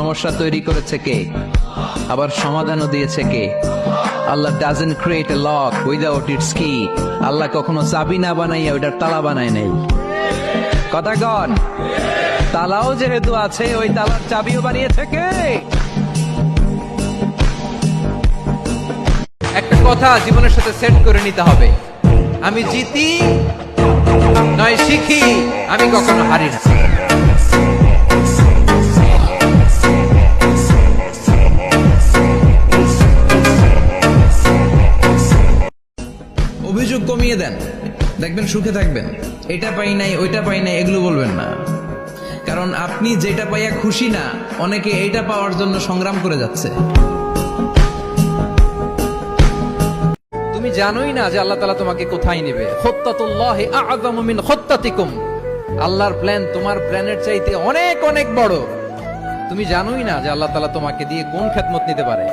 সমস্যা তৈরি করেছে কে? আবার সমাধানও দিয়েছে কে? Allah doesn't create a lock without its key Allah কখনো চাবি না বানাইয়া ওইটার তালা বানায় নেই। কথা কন। তালাও যেহেতু আছে, ওই তালার চাবিও বানিয়েছে কে? একটা কথা জীবনের সাথে সেট করে নিতে হবে। আমি জিতি, নয় শিখি, আমি কখনো হারি না। অভিযোগ কমিয়ে দেন। দেখবেন, সুখে থাকবেন। এটা পাই নাই, ওইটা পাই নাই, এগুলো বলবেন না। কারণ আপনি যেটা পাইয়া খুশি না, অনেকে এইটা পাওয়ার জন্য সংগ্রাম করে যাচ্ছে। তুমি জানোই না যে আল্লাহ তালা তোমাকে কোথায় নেবে। আল্লাহর প্ল্যান তোমার প্ল্যানের চাইতে অনেক অনেক বড়। তুমি জানোই না যে আল্লাহ তালা তোমাকে দিয়ে কোন খেদমত নিতে পারে।